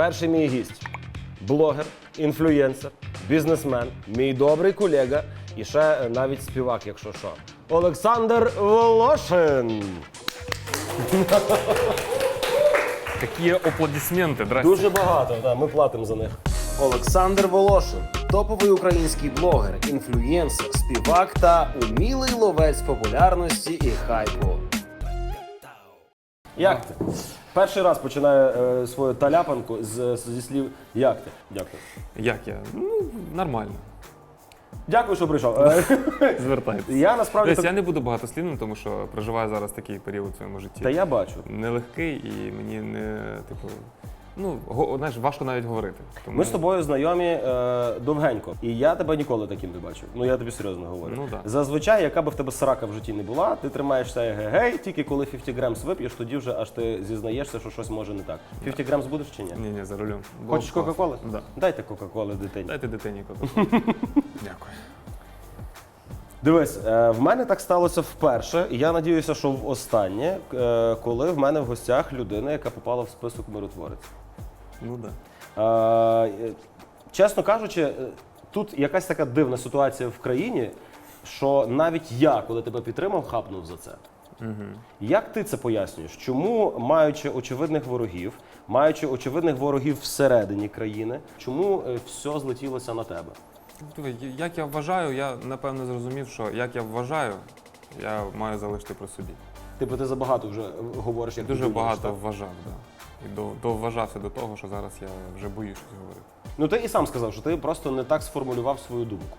Перший мій гість блогер, інфлюєнсер, бізнесмен, мій добрий колега і ще е, навіть співак, якщо що. Олександр Волошин. Какие аплодисменты, здрасте. Дуже багато, да, ми платимо за них. Олександр Волошин топовий український блогер, інфлюєнсер, співак та умілий ловець популярності і хайпу. Як ти? Перший раз починаю е, свою таляпанку з, зі слів як ти. Дякую. Як я? Ну, нормально. Дякую, що прийшов. Е, Звертайтеся. Я насправді Десь так- я не буду багатослівним, тому що проживаю зараз такий період в своєму житті. Та я бачу. Нелегкий і мені не, типу, ну, го- знаєш, важко навіть говорити. Тому, Ми з тобою знайомі е, довгенько, і я тебе ніколи таким не бачив. Ну я тобі серйозно говорю. Ну, да. Зазвичай, яка би в тебе срака в житті не була, ти тримаєшся егегей, тільки коли 50 грамс вип'єш, тоді вже аж ти зізнаєшся, що щось може не так. 50 грамс будеш чи ні? Ні, ні, за рулем. Було Хочеш б класно. Кока-Коли? Да. Дайте Кока-Коли дитині. Дайте дитині кока Дякую. Дивись, е, в мене так сталося вперше, і я надіюся, що в останнє, е, коли в мене в гостях людина, яка попала в список миротворець. Ну так. Е, е, Чесно кажучи, е, тут якась така дивна ситуація в країні, що навіть я, коли тебе підтримав, хапнув за це. Як ти це пояснюєш? Чому, маючи очевидних ворогів, маючи очевидних ворогів всередині країни, чому е, все злетілося на тебе? Як я вважаю, я напевно зрозумів, що як я вважаю, я маю залишити при собі. Типу, ти забагато вже говориш, як ти Дуже думаєш, багато так? вважав, да. І до, довважався до того, що зараз я вже боюсь щось говорити. Ну ти і сам сказав, що ти просто не так сформулював свою думку.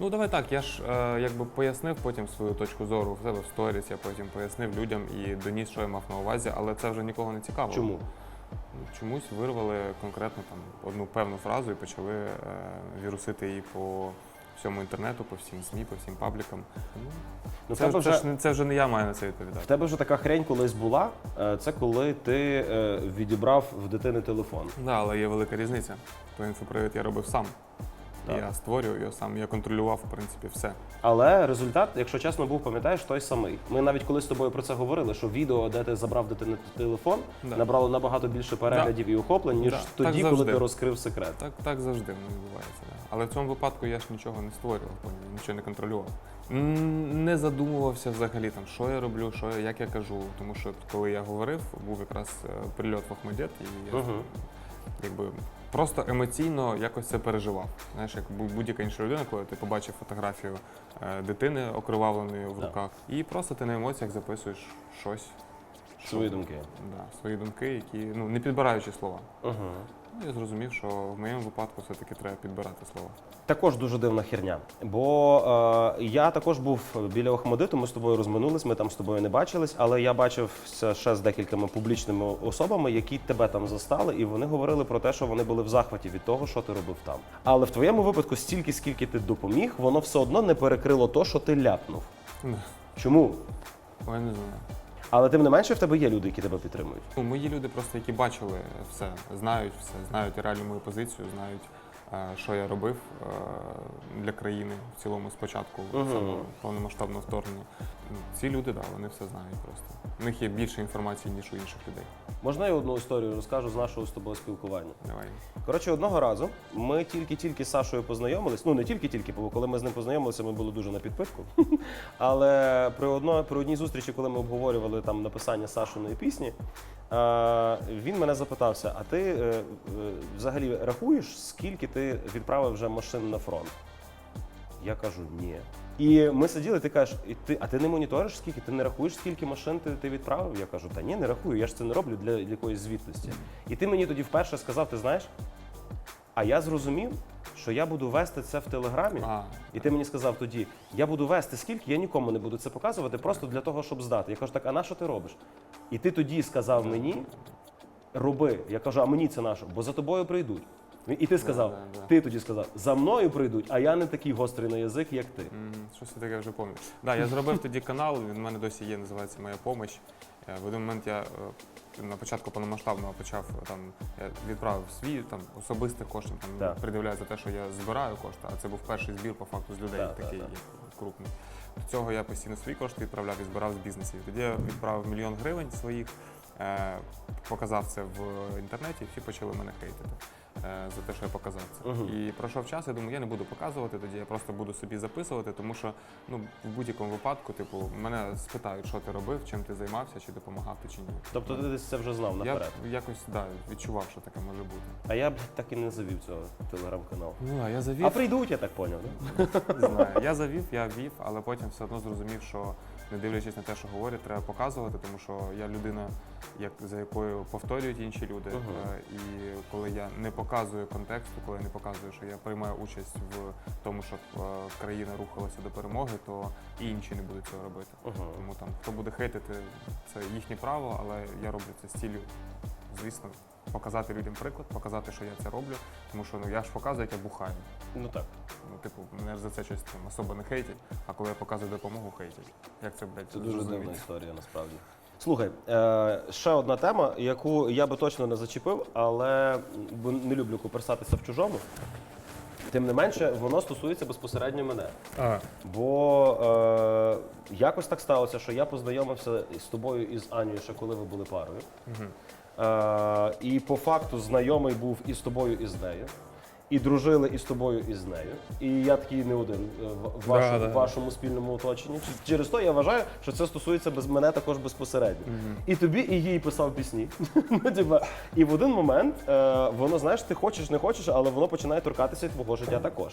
Ну давай так, я ж е, якби пояснив потім свою точку зору в себе в сторіс, я потім пояснив людям і доніс, що я мав на увазі, але це вже нікого не цікаво. Чому? Чомусь вирвали конкретно там одну певну фразу і почали е, вірусити її по всьому інтернету, по всім ЗМІ, по всім паблікам. Ну, Ну, це, вже... це, ж, це вже не я маю на це В відповідати. тебе вже така хрень колись була. е, Це коли ти е, відібрав в дитини телефон. Да, але є велика різниця. Той інфопривід я робив сам. Так. Я створював його сам, я контролював, в принципі, все. Але результат, якщо чесно, був, пам'ятаєш, той самий. Ми навіть коли з тобою про це говорили, що відео, де ти забрав дитини телефон, Да. набрало набагато більше переглядів і охоплень, ніж Да, так тоді, коли ти розкрив секрет. Так, так завжди воно відбувається. Да. Але в цьому випадку я ж нічого не створював, нічого не контролював. Не задумувався взагалі, там, що я роблю, що я, як я кажу. Тому що коли я говорив, був якраз е, прильот в Ахмедет, і я Мгм. якби просто емоційно якось це переживав. Знаєш, як будь-яка інша людина, коли ти побачив фотографію е, дитини окривавленої в руках, і просто ти на емоціях записуєш щось. Свої думки. Да, свої думки, які ну не підбираючи слова. Угу. Ну, я зрозумів, що в моєму випадку все-таки треба підбирати слова. Також дуже дивна херня. Бо е, я також був біля Охмадиту, ми з тобою розминулись, ми там з тобою не бачились, але я бачився ще з декількома публічними особами, які тебе там застали, і вони говорили про те, що вони були в захваті від того, що ти робив там. Але в твоєму випадку, стільки, скільки ти допоміг, воно все одно не перекрило то, що ти ляпнув. Чому? Ой, я не знаю. Але тим не менше в тебе є люди, які тебе підтримують. Ну, мої люди просто, які бачили все, знають все, знають реальну мою позицію, знають, що я робив е, для країни в цілому спочатку Мгм. цього повномасштабного вторгнення. Ну, Ці люди, да, вони все знають просто. У них є більше інформації, ніж у інших людей. Можна я одну історію розкажу з нашого з тобою спілкування? Давай. Коротше, одного разу ми тільки-тільки з Сашою познайомились. Ну не тільки-тільки, бо коли ми з ним познайомилися, ми були дуже на підпитку. Але при одно, при одній зустрічі, коли ми обговорювали там написання Сашиної пісні, е, він мене запитався: а ти е, взагалі рахуєш, скільки ти відправив вже машин на фронт? Я кажу, ні. І ми сиділи, ти кажеш, і ти, а ти не моніториш скільки? Ти не рахуєш, скільки машин ти, ти відправив? Я кажу, та ні, не рахую, я ж це не роблю для, для якоїсь звітності. І ти мені тоді вперше сказав, ти знаєш, а я зрозумів, що я буду вести це в телеграмі. А, І ти мені сказав тоді, я буду вести скільки, я нікому не буду це показувати, просто для того, щоб здати. Я кажу, так, а на що ти робиш? І ти тоді сказав мені, роби. Я кажу, а мені це на що? Бо за тобою прийдуть. І ти сказав, да, да. ти тоді сказав, за мною прийдуть, а я не такий гострий на язик, як ти. М, Щось я таке вже пам'ятаю. Да, я зробив тоді канал, він в мене досі є, називається Моя помощь. Е, В один момент я е, на початку повномасштабного почав е, там, я відправив свій там особистих коштів, там Так. придивляю за те, що я збираю кошти, а це був перший збір по факту з людей, Так, так, такий так. крупний. До цього я постійно свої кошти відправляв і збирав з бізнесів. Тоді я відправив мільйон гривень своїх. Е, показав це в інтернеті, і всі почали мене хейтити за те, що я показав це. Мгм. І пройшов час, я думаю, я не буду показувати тоді, я просто буду собі записувати, тому що ну, в будь-якому випадку, типу, мене спитають, що ти робив, чим ти займався, чи допомагав ти чи ні. Тобто ти десь це вже знав я наперед. якось да, відчував, що таке може бути. А я б так і не завів цього телеграм-каналу. Ну, а я завів. А прийдуть, я так поняв. Не знаю. Я завів, я вів, але потім все одно зрозумів, що не дивлячись на те, що говорять, треба показувати, тому що я людина, як, за якою повторюють інші люди. Мгм. Е, І коли я не показую контексту, коли я не показую, що я приймаю участь в тому, щоб е, країна рухалася до перемоги, то і інші не будуть цього робити. Угу. Тому там хто буде хейтити, це їхнє право, але я роблю це з ціллю, звісно, показати людям приклад, показати, що я це роблю, тому що ну я ж показую, як я бухаю. Ну так. Ну, типу, мене ж за це щось там особо не хейтять, а коли я показую допомогу, хейтять. Як це, блядь, Це дуже зрозуміти? дивна історія, насправді. Слухай, е, ще одна тема, яку я би точно не зачепив, але бо не люблю куперсатися в чужому. Тим не менше, воно стосується безпосередньо мене. А, Бо е, якось так сталося, що я познайомився з тобою і з Анією ще коли ви були парою. угу. Е, і по факту знайомий був і з тобою, і з нею. І дружили і з тобою, і з нею. І я такий не один е, в, Да, вашому, да. в вашому спільному оточенні. Через то я вважаю, що це стосується без мене також безпосередньо. І тобі, і їй писав пісні. ну, типа, і в один момент е, воно, знаєш, ти хочеш, не хочеш, але воно починає торкатися твого життя також.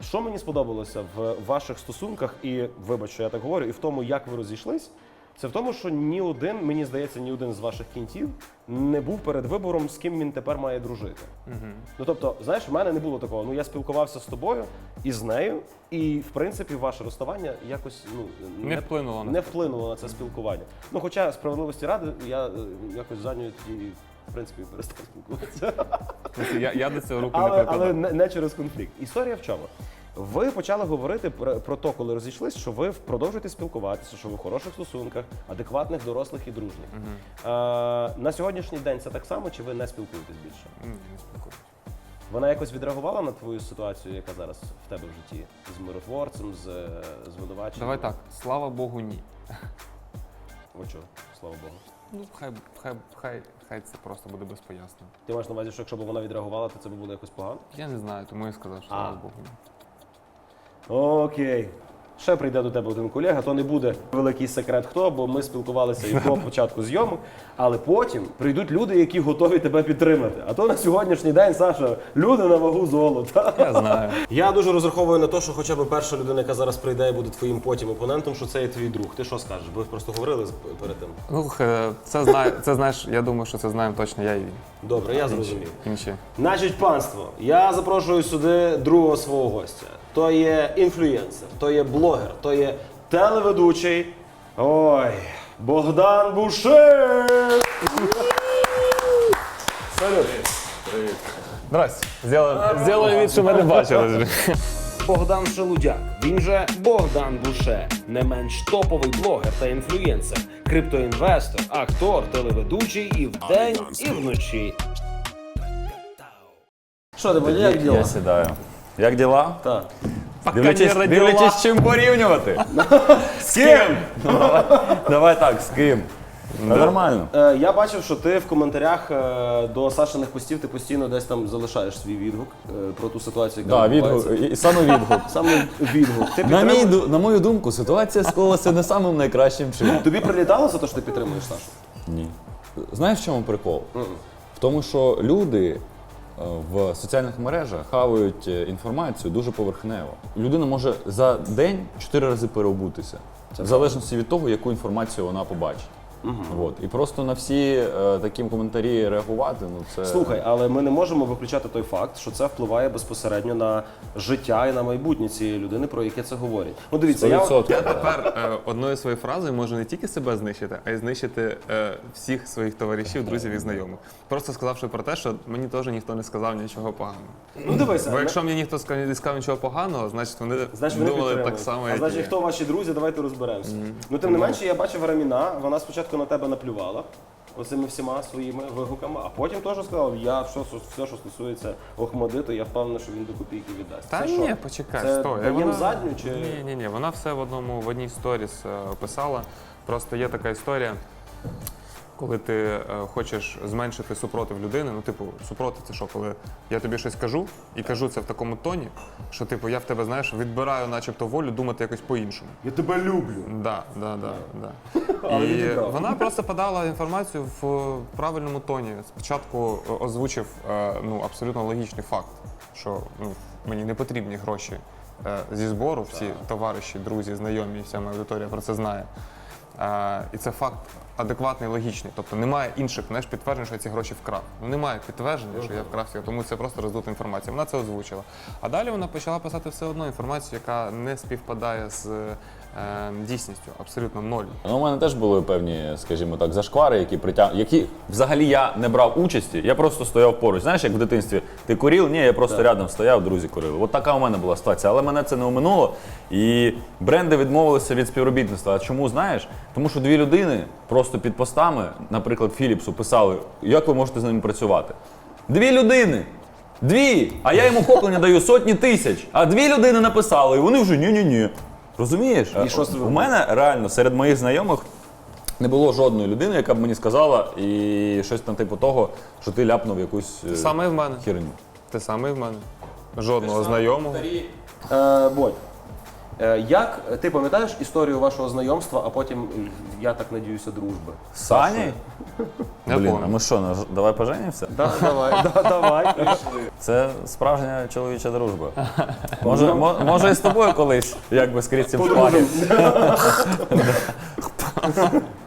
Що мені сподобалося в ваших стосунках, і вибач, що я так говорю, і в тому, як ви розійшлись, це в тому, що ні один, мені здається, ні один з ваших кінців не був перед вибором, з ким він тепер має дружити. Угу. Ну тобто, знаєш, в мене не було такого. Ну я спілкувався з тобою і з нею, і в принципі ваше розставання якось ну Не вплинуло на не вплинуло на це спілкування. Ну, хоча справедливості ради, я е, якось за нею тоді. В принципі, перестав спілкуватися. Я, я до цього руку не Але, прикладав. але не, не через конфлікт. Історія в чому? Ви почали говорити про, те, коли розійшлись, що ви продовжуєте спілкуватися, що ви в хороших стосунках, адекватних, дорослих і дружніх. Е, на сьогоднішній день це так само, чи ви не спілкуєтесь більше? Ні, не спілкуюся. Вона якось відреагувала на твою ситуацію, яка зараз в тебе в житті з миротворцем, з е, звинуваченням? Давай так, слава Богу, ні. О, чого? Слава Богу. Ну, хай, хай, хай, хай це просто буде без пояснень. Ти маєш на увазі, що якщо б вона відреагувала, то це б було якось погано? Я не знаю, тому я сказав, що слава Богу, ні. Окей. Ще прийде до тебе один колега, то не буде великий секрет хто, бо ми спілкувалися і до початку зйомок. Але потім прийдуть люди, які готові тебе підтримати. А то на сьогоднішній день, Саша, люди на вагу золота. Я знаю. Я дуже розраховую на те, що хоча б перша людина, яка зараз прийде і буде твоїм потім опонентом, що це є твій друг. Ти що скажеш? Ви просто говорили перед тим. Ну, е, це, знає, це знаєш, я думаю, що це знаємо точно я і він. Добре, я зрозумів. Інші. Значить, панство, я запрошую сюди другого свого гостя. То є інфлюєнсер, то є блогер, то є телеведучий. Ой, Богдан Бушир! Салют! Здрасте. Сделай, сделай вид, що ми не бачили. Богдан Шелудяк, він же Богдан Буше, не менш топовий блогер та інфлюєнсер, криптоінвестор, актор, телеведучий і вдень, і вночі. Що ти, як діла? Я сідаю. Як діла? Так. Дивлячись, не дивлячись, з чим порівнювати. З ким? Давай, давай так, з ким? Нормально. Е, я бачив, що ти в коментарях е, до Сашиних постів ти постійно десь там залишаєш свій відгук е, про ту ситуацію, яка Да, відбувається. відгук, і саме відгук. Саме відгук. Ти На, мій, ду- на мою думку, ситуація склалася не самим найкращим чином. Тобі прилітало за те, що ти підтримуєш Сашу? Ні. Знаєш, в чому прикол? В тому, що люди в соціальних мережах хавають е, інформацію дуже поверхнево. Людина може за день чотири рази переобутися, в залежності від того, яку інформацію вона побачить. От. І просто на всі е, такі коментарі реагувати, ну це Слухай, але ми не можемо виключати той факт, що це впливає безпосередньо на життя і на майбутнє цієї людини, про яке це говорить. Ну дивіться, я, 100%. Я тепер е, одною своєю фразою можу не тільки себе знищити, а й знищити е, всіх своїх товаришів, друзів і знайомих. Просто сказавши про те, що мені теж ніхто не сказав нічого поганого. ну дивися, Бо якщо мені ніхто ска- не сказав нічого поганого, значить вони Значить, вони думали підтримують. так само, а як і значить, я. хто ваші друзі, давайте розберемося. Ну тим не менше, я бачив Раміна, вона спочатку на тебе наплювала. Оцими всіма своїми вигуками, а потім теж сказав, я все, все, що стосується Охмадиту, я впевнений, що він до копійки віддасть. Та Це ні, що? почекай, Це стой. даєм Вона- задню чи Ні, ні, ні, вона все в одному в одній сторіс е, описала. Просто є така історія. Коли ти е, хочеш зменшити супротив людини, ну, типу, супротив це що, коли я тобі щось кажу і кажу це в такому тоні, що типу я в тебе, знаєш, відбираю начебто волю думати якось по-іншому. Я тебе люблю. Да, да, да, да. Але І відібрав. вона просто подала інформацію в правильному тоні. Спочатку е, озвучив е, ну, абсолютно логічний факт, що ну, мені не потрібні гроші е, зі збору, всі товариші, друзі, знайомі, вся моя аудиторія про це знає. Е, І це факт адекватний, логічний. Тобто немає інших знаєш, підтверджень, що я ці гроші вкрав. Ну немає підтвердження, що я вкрав ці, тому це просто роздута інформація. Вона це озвучила. А далі вона почала писати все одно інформацію, яка не співпадає з е, дійсністю, абсолютно ноль. Ну, у мене теж були певні, скажімо так, зашквари, які притяг... які взагалі я не брав участі, я просто стояв поруч. Знаєш, як в дитинстві ти курив? Ні, я просто рядом стояв, друзі курили. От така у мене була ситуація. Але мене це не оминуло. І бренди відмовилися від співробітництва. А чому знаєш? Тому що дві людини просто під постами, наприклад, Філіпсу писали, як ви можете з ними працювати. Дві людини. Дві! А я йому охоплення даю сотні тисяч. А дві людини написали, і вони вже ні-ні-ні. Розумієш? І що У мене реально серед моїх знайомих не було жодної людини, яка б мені сказала і щось на типу того, що ти ляпнув якусь е, Саме і в мене. херню. Те саме і в мене. Жодного знайомого. Е, Бодь, е, як ти пам'ятаєш історію вашого знайомства, а потім, я так надіюся, дружби? Сані? Блін, а ми що, на- давай поженимося? Да, давай, да, давай. Це справжня чоловіча дружба. Може, мо- може і з тобою колись, як би скрізь цим шпарі.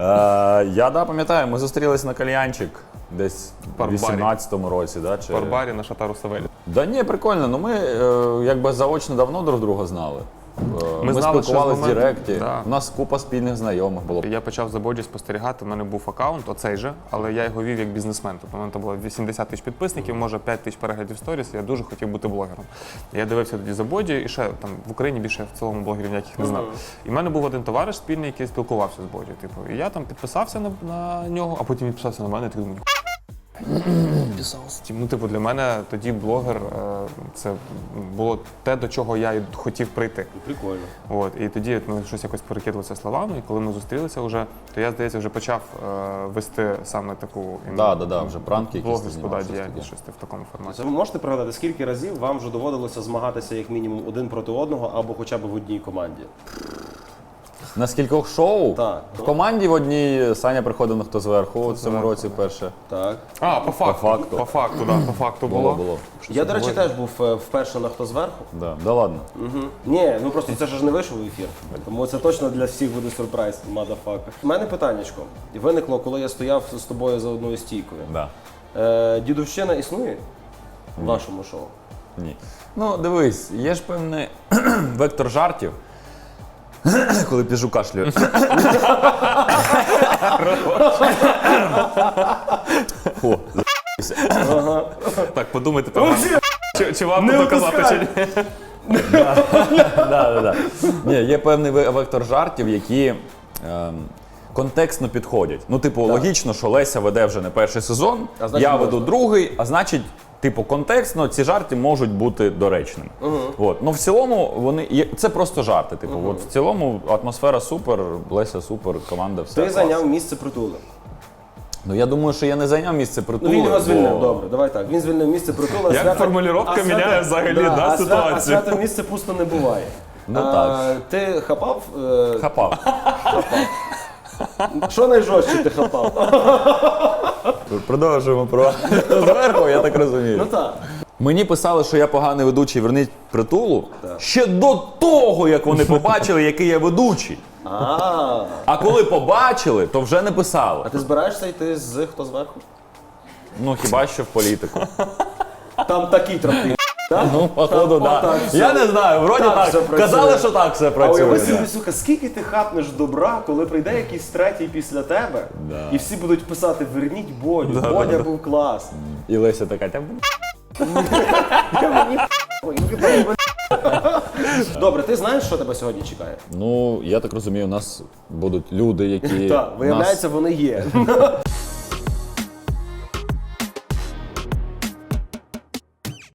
Е, Я да, пам'ятаю, ми зустрілися на кальянчик десь у Барбарі. 18-му році. Да, чи... В Барбарі на Шатару Савелі. Да ні, прикольно. Ну ми е, якби заочно давно друг друга знали. Е, Ми, знали ще спілкувалися в Директі. Да. У нас купа спільних знайомих було. Я почав за Боді спостерігати. У мене був аккаунт, оцей же, але я його вів як бізнесмен. Тобто у мене було 80 тисяч підписників, може 5 тисяч переглядів сторіс. Я дуже хотів бути блогером. Я дивився тоді за Боді, і ще там в Україні більше в цілому блогерів ніяких не знав. І в мене був один товариш спільний, який спілкувався з Боді. Типу, і я там підписався на, на нього, а потім він підписався на мене. і такий думаю, Ну, типу, для мене тоді блогер е, це було те, до чого я і хотів прийти. Прикольно. От, і тоді ми щось якось перекидувалися словами, і коли ми зустрілися вже, то я, здається, вже почав е, вести саме таку Да, да, да, вже пранки якісь ти блогерську знімав, да, щось діяльність, таке. щось в такому форматі. Це ви можете пригадати, скільки разів вам вже доводилося змагатися як мінімум один проти одного або хоча б в одній команді? На скількох шоу? Так. В команді в одній Саня приходив на хто зверху в цьому році перше. Так. А, по факту. факту. По факту, да, по факту було. Було, було. Я, до речі, теж був е, вперше на хто зверху. Да, да ладно. Угу. Ні, ну просто це ж не вийшов в ефір. Тому це точно для всіх буде сюрприз, мадафака. У мене питаннячко виникло, коли я стояв з тобою за одною стійкою. Да. Е, дідовщина існує в вашому шоу? Ні. Ну, дивись, є ж певний вектор жартів. Коли піджу кашлюю. О, за***ся. Так, подумайте, певно. Чи, чи вам буду казати, чи ні? да, да, да. Ні, є певний ве- вектор жартів, які ем, контекстно підходять. Ну, типу, логічно, що Леся веде вже не перший сезон, А значить, я можна. веду другий, а значить. Типу, контекстно ці жарти можуть бути доречними. От. Ну, в цілому, вони є. Це просто жарти. Типу, от в цілому атмосфера супер, Леся супер, команда все. Ти клас. зайняв місце притули. Ну я думаю, що я не зайняв місце Ну притулу. він його звільнив, бо- добре, давай так. Він звільнив місце притула. Як формулювання міняє взагалі, да, а свя- ситуацію? А свято місце пусто не буває. Ну, а, так. Ти хапав? е, Хапав. Що найжорстче ти хапав? Продовжуємо про зверху, я так розумію. Ну так. Мені писали, що я поганий ведучий, верніть притулу Так. ще до того, як вони побачили, який я ведучий. А, А коли побачили, то вже не писали. а ти збираєшся йти з хто зверху? Ну хіба що в політику. Там такі трохи. Так? Ну, походу, Там да. отак. Я не знаю, вроді Так так. все працює. Казали, що так все А працює. уяви собі, сука, скільки ти хапнеш добра, коли прийде якийсь третій після тебе, Да. і всі будуть писати Верніть Бодю, Бодя був клас. І Леся така, «Та, б***ь». Добре, ти знаєш, що тебе сьогодні чекає? ну я так розумію, у нас будуть люди, які Так, нас виявляється, вони є.